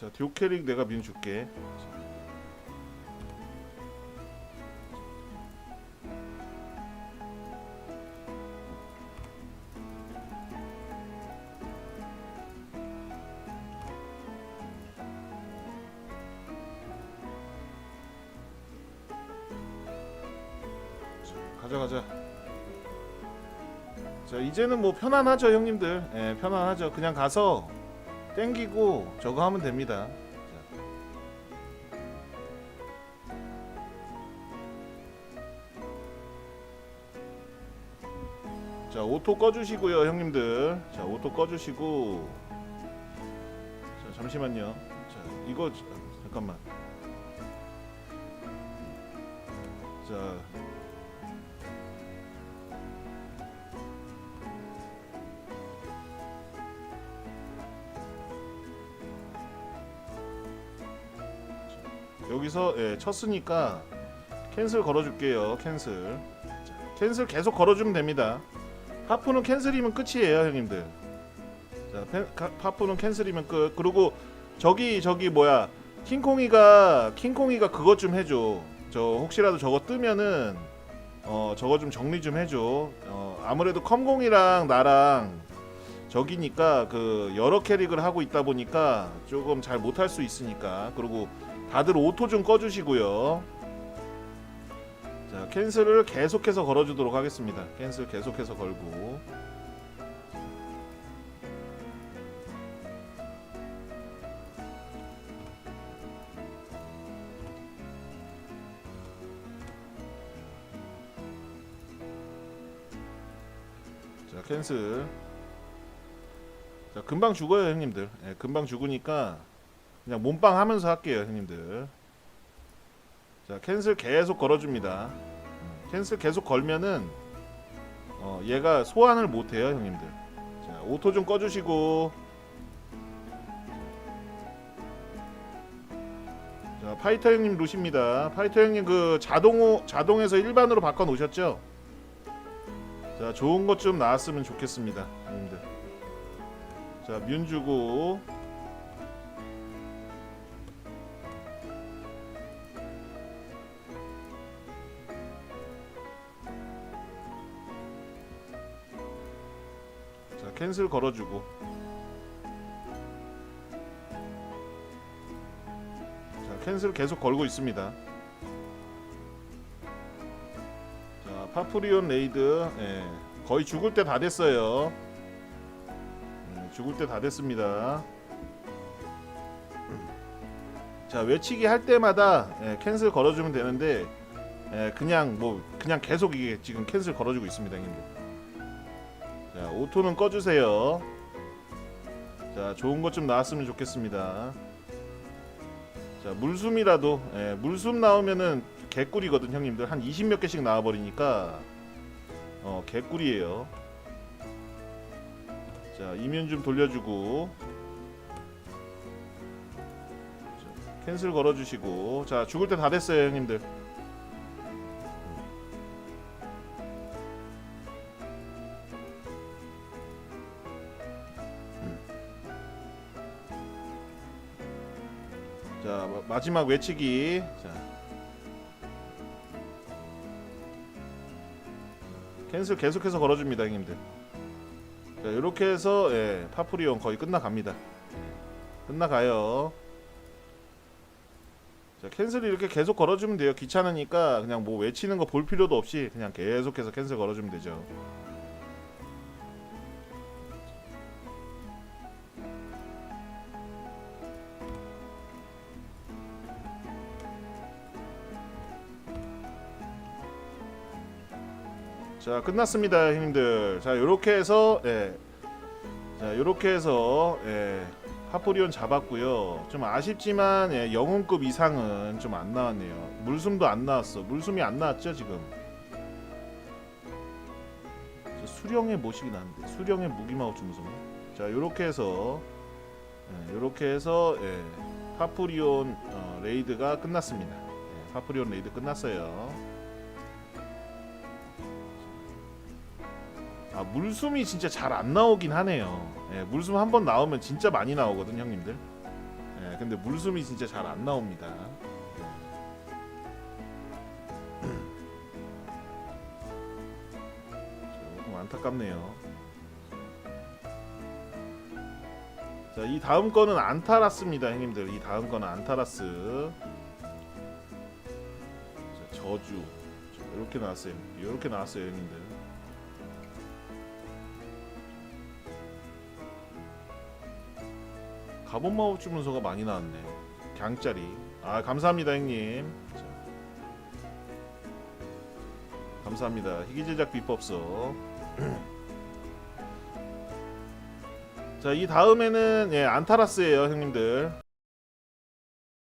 자 듀캐릭 내가 민 줄게. 가자 가자. 자 이제는 뭐 편안하죠 형님들. 예 편안하죠. 그냥 가서 땡기고 저거 하면 됩니다. 자. 자 오토 꺼주시고요 형님들. 자 오토 꺼주시고. 자 잠시만요. 자 이거 자, 잠깐만. 자 여기서 예, 쳤으니까 캔슬 걸어줄게요. 캔슬. 자, 캔슬 계속 걸어주면 됩니다. 파프는 캔슬이면 끝이에요, 형님들. 자, 파프는 캔슬이면 끝. 그리고 저기 저기 뭐야 킹콩이가 킹콩이가 그것 좀 해줘. 저 혹시라도 저거 뜨면은 어 저거 좀 정리 좀 해줘. 어 아무래도 컴공이랑 나랑 저기니까 그 여러 캐릭을 하고 있다 보니까 조금 잘 못할 수 있으니까 그리고 다들 오토 좀 꺼주시고요. 자 캔슬을 계속해서 걸어주도록 하겠습니다. 캔슬 계속해서 걸고. 자 캔슬. 자 금방 죽어요 형님들. 예, 금방 죽으니까 그냥 몸빵 하면서 할게요 형님들. 자 캔슬 계속 걸어줍니다. 음, 캔슬 계속 걸면은 어, 얘가 소환을 못해요 형님들. 자 오토 좀 꺼주시고. 자 파이터 형님 루시입니다. 파이터 형님 그 자동 자동에서 일반으로 바꿔 놓으셨죠? 자 좋은 것 좀 나왔으면 좋겠습니다 형님들. 자 뮨 주고 캔슬 걸어주고. 자 캔슬 계속 걸고 있습니다. 자 파프리온 레이드 예, 거의 죽을 때 다 됐어요. 예, 죽을 때 다 됐습니다. 자 외치기 할 때마다 예, 캔슬 걸어주면 되는데 예, 그냥 뭐 그냥 계속 이게 지금 캔슬 걸어주고 있습니다 형님들 자 오토는 꺼주세요. 자 좋은 것 좀 나왔으면 좋겠습니다. 자 물숨이라도 예, 물숨 나오면은 개꿀이거든 형님들. 한 20 몇 개씩 나와버리니까 어 개꿀이에요. 자 이면 좀 돌려주고 자, 캔슬 걸어주시고. 자 죽을 때 다 됐어요 형님들 자 마- 마지막 외치기. 자. 캔슬 계속해서 걸어줍니다 형님들. 자 이렇게 해서 예, 파프리온 거의 끝나갑니다. 끝나가요. 자 캔슬 이렇게 계속 걸어주면 돼요. 귀찮으니까 그냥 뭐 외치는 거 볼 필요도 없이 그냥 계속해서 캔슬 걸어주면 되죠 자 끝났습니다 형님들. 자 요렇게 해서 예. 자 요렇게 해서 예. 파프리온 잡았고요. 좀 아쉽지만 예, 영웅급 이상은 좀 안 나왔네요. 물숨도 안 나왔어. 물숨이 안 나왔죠 지금? 저 수령의 모식이 나는데 수령의 무기마우 주무성 자 요렇게 해서 예, 요렇게 해서 예, 파프리온 어, 레이드가 끝났습니다. 예, 파프리온 레이드 끝났어요 아 물숨이 진짜 잘 안 나오긴 하네요. 예, 물숨 한 번 나오면 진짜 많이 나오거든 형님들. 예, 근데 물숨이 진짜 잘 안 나옵니다. 조금 안타깝네요. 자, 이 다음 거는 안타라스입니다, 형님들. 이 다음 거는 안타라스. 자, 저주. 자, 이렇게 나왔어요. 이렇게 나왔어요, 형님들. 갑옷 마법 주문서가 많이 나왔네. 강짜리. 아 감사합니다 형님. 자. 감사합니다. 희귀제작 비법서. 자 이 다음에는 예 안타라스예요 형님들.